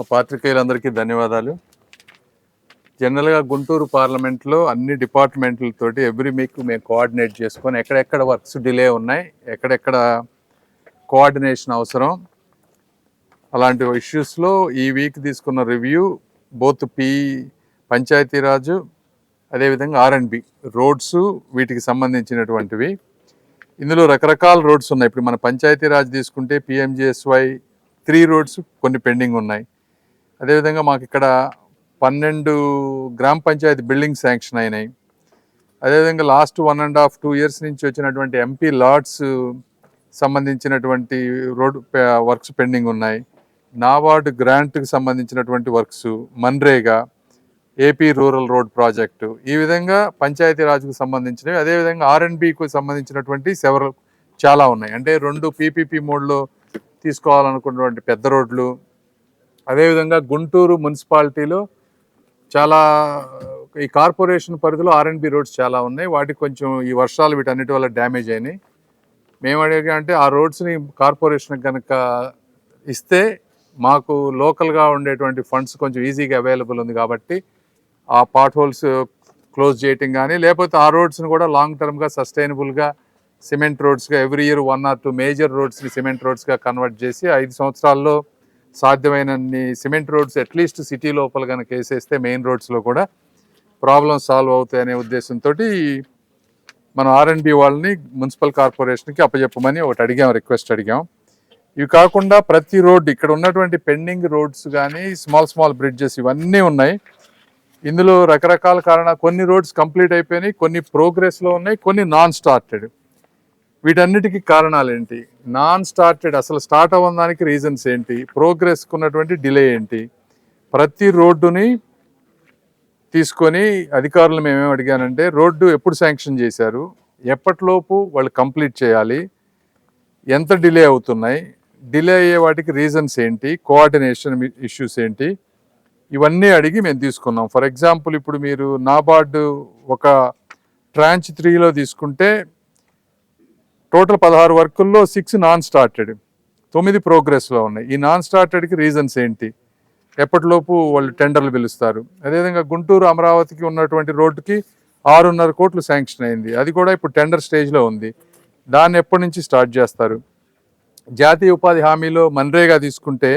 మా పాత్రికేయులందరికీ ధన్యవాదాలు. జనరల్గా గుంటూరు పార్లమెంట్లో అన్ని డిపార్ట్మెంట్లతోటి ఎవ్రీ వీక్ మేము కోఆర్డినేట్ చేసుకొని ఎక్కడెక్కడ వర్క్స్ డిలే ఉన్నాయి ఎక్కడెక్కడ కోఆర్డినేషన్ అవసరం అలాంటి ఇష్యూస్లో ఈ వీక్ తీసుకున్న రివ్యూ బోత్ పి పంచాయతీరాజు అదేవిధంగా ఆర్ అండ్ బి రోడ్స్ వీటికి సంబంధించినటువంటివి. ఇందులో రకరకాల రోడ్స్ ఉన్నాయి. ఇప్పుడు మన పంచాయతీరాజ్ తీసుకుంటే పిఎంజిఎస్వై త్రీ రోడ్స్ కొన్ని పెండింగ్ ఉన్నాయి. అదేవిధంగా మాకు ఇక్కడ పన్నెండు గ్రామ పంచాయతీ బిల్డింగ్ శాంక్షన్ అయినాయి. అదేవిధంగా last one and half two years నుంచి వచ్చినటువంటి ఎంపీ లాట్స్ సంబంధించినటువంటి రోడ్ వర్క్స్ పెండింగ్ ఉన్నాయి. నాబార్డ్ గ్రాంట్కి సంబంధించినటువంటి works MNREGA AP rural road project. ఈ విధంగా పంచాయతీరాజ్కు సంబంధించినవి అదేవిధంగా ఆర్ఎన్బికి సంబంధించినటువంటి సెవరల్ చాలా ఉన్నాయి. అంటే రెండు పీపీపీ మోడ్లో తీసుకోవాలనుకున్నటువంటి పెద్ద రోడ్లు అదేవిధంగా గుంటూరు మున్సిపాలిటీలో చాలా ఈ కార్పొరేషన్ పరిధిలో ఆర్ఎండ్బి రోడ్స్ చాలా ఉన్నాయి. వాటికి కొంచెం ఈ వర్షాలు వీటన్నిటి వల్ల డ్యామేజ్ అయినాయి. మేము అడిగా అంటే ఆ రోడ్స్ని కార్పొరేషన్ కనుక ఇస్తే మాకు లోకల్గా ఉండేటువంటి ఫండ్స్ కొంచెం ఈజీగా అవైలబుల్ ఉంది కాబట్టి ఆ పాట్ హోల్స్ క్లోజ్ చేయటం కానీ లేకపోతే ఆ రోడ్స్ని కూడా లాంగ్ టర్మ్గా సస్టైనబుల్గా cement రోడ్స్గా every year one or two major రోడ్స్ని cement రోడ్స్గా కన్వర్ట్ చేసి ఐదు సంవత్సరాల్లో సాధ్యమైనన్ని cement roads at least city లోపల కనుక వేసేస్తే మెయిన్ రోడ్స్లో కూడా ప్రాబ్లం సాల్వ్ అవుతాయి అనే ఉద్దేశంతో మనం ఆర్ఎండ్బి వాళ్ళని మున్సిపల్ కార్పొరేషన్కి అప్పచెప్పమని ఒకటి అడిగాం రిక్వెస్ట్ అడిగాం. ఇవి కాకుండా ప్రతి రోడ్డు ఇక్కడ ఉన్నటువంటి పెండింగ్ రోడ్స్ కానీ స్మాల్ స్మాల్ బ్రిడ్జెస్ ఇవన్నీ ఉన్నాయి. ఇందులో రకరకాల కారణాలు కొన్ని రోడ్స్ కంప్లీట్ అయిపోయినాయి కొన్ని ప్రోగ్రెస్లో ఉన్నాయి కొన్ని నాన్ స్టార్టెడ్. వీటన్నిటికీ కారణాలు ఏంటి నాన్ స్టార్టెడ్ అసలు స్టార్ట్ అవ్వడానికి రీజన్స్ ఏంటి? ప్రోగ్రెస్కి ఉన్నటువంటి డిలే ఏంటి? ప్రతి రోడ్డుని తీసుకొని అధికారులు మేమేం అడిగానంటే రోడ్డు ఎప్పుడు శాంక్షన్ చేశారు? ఎప్పటిలోపు వాళ్ళు కంప్లీట్ చేయాలి? ఎంత డిలే అవుతున్నాయి? డిలే అయ్యే వాటికి రీజన్స్ ఏంటి? కోఆర్డినేషన్ ఇష్యూస్ ఏంటి? ఇవన్నీ అడిగి మేము తీసుకున్నాం. ఫర్ ఎగ్జాంపుల్ ఇప్పుడు మీరు నాబార్డు ఒక ట్రాంచ్ త్రీలో తీసుకుంటే టోటల్ పదహారు వర్కుల్లో సిక్స్ నాన్ స్టార్టెడ్ తొమ్మిది ప్రోగ్రెస్లో ఉన్నాయి. ఈ నాన్ స్టార్టెడ్కి రీజన్స్ ఏంటి? ఎప్పటిలోపు వాళ్ళు టెండర్లు పిలుస్తారు? అదేవిధంగా గుంటూరు అమరావతికి ఉన్నటువంటి రోడ్డుకి ఆరున్నర కోట్లు శాంక్షన్ అయింది. అది కూడా ఇప్పుడు టెండర్ స్టేజ్లో ఉంది. దాన్ని ఎప్పటి నుంచి స్టార్ట్ చేస్తారు? జాతీయ ఉపాధి హామీలో మన్రేగా తీసుకుంటే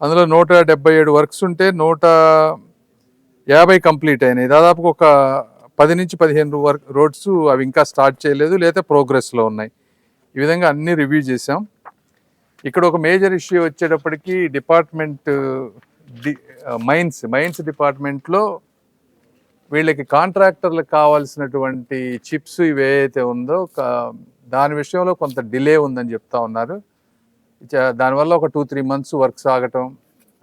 అందులో నూట డెబ్బై ఏడు వర్క్స్ ఉంటే నూట యాభై కంప్లీట్ అయినాయి. దాదాపు ఒక పది నుంచి పదిహేను వర్క్ రోడ్స్ అవి ఇంకా స్టార్ట్ చేయలేదు లేదా ప్రోగ్రెస్లో ఉన్నాయి. ఈ విధంగా అన్నీ రివ్యూ చేసాం ఇక్కడ ఒక మేజర్ ఇష్యూ వచ్చేటప్పటికి డిపార్ట్మెంట్ డి మైన్స్ మైన్స్ డిపార్ట్మెంట్లో వీళ్ళకి కాంట్రాక్టర్లకు కావాల్సినటువంటి చిప్స్ ఇవి ఏవైతే ఉందో దాని విషయంలో కొంత డిలే ఉందని చెప్తా ఉన్నారు. దానివల్ల ఒక టూ త్రీ మంత్స్ వర్క్ సాగటం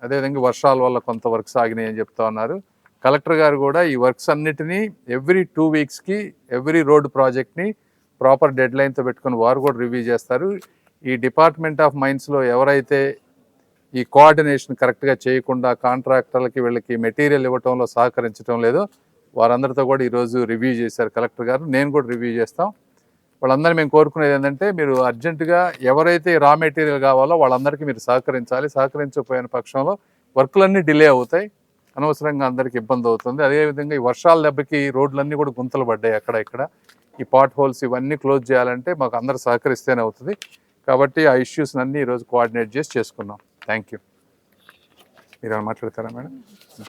అదేవిధంగా వర్షాల వల్ల కొంత వర్క్ సాగినాయి అని చెప్తా ఉన్నారు. కలెక్టర్ గారు కూడా ఈ వర్క్స్ అన్నిటినీ ఎవ్రీ టూ వీక్స్కి ఎవ్రీ రోడ్ ప్రాజెక్ట్ని ప్రాపర్ డెడ్ లైన్తో పెట్టుకొని వారు కూడా రివ్యూ చేస్తారు. ఈ డిపార్ట్మెంట్ ఆఫ్ మైన్స్లో ఎవరైతే ఈ కోఆర్డినేషన్ కరెక్ట్గా చేయకుండా కాంట్రాక్టర్లకి వీళ్ళకి మెటీరియల్ ఇవ్వటంలో సహకరించడం లేదో వారందరితో కూడా ఈరోజు రివ్యూ చేశారు కలెక్టర్ గారు. నేను కూడా రివ్యూ చేస్తాం. వాళ్ళందరూ మేము కోరుకునేది ఏంటంటే మీరు అర్జెంటుగా ఎవరైతే రా మెటీరియల్ కావాలో వాళ్ళందరికీ మీరు సహకరించాలి. సహకరించకపోయిన పక్షంలో వర్కులన్నీ డిలే అవుతాయి. అనవసరంగా అందరికి ఇబ్బంది అవుతుంది. అదేవిధంగా ఈ వర్షాల దెబ్బకి రోడ్లన్నీ కూడా గుంతలు పడ్డాయి అక్కడ ఇక్కడ. ఈ పాట్ హోల్స్ ఇవన్నీ క్లోజ్ చేయాలంటే మాకు అందరు సహకరిస్తేనే అవుతుంది. కాబట్టి ఆ ఇష్యూస్ అన్నీ ఈరోజు కోఆర్డినేట్ చేసి చేసుకున్నాం. థ్యాంక్ యూ మీరు మాట్లాడతారా మేడం?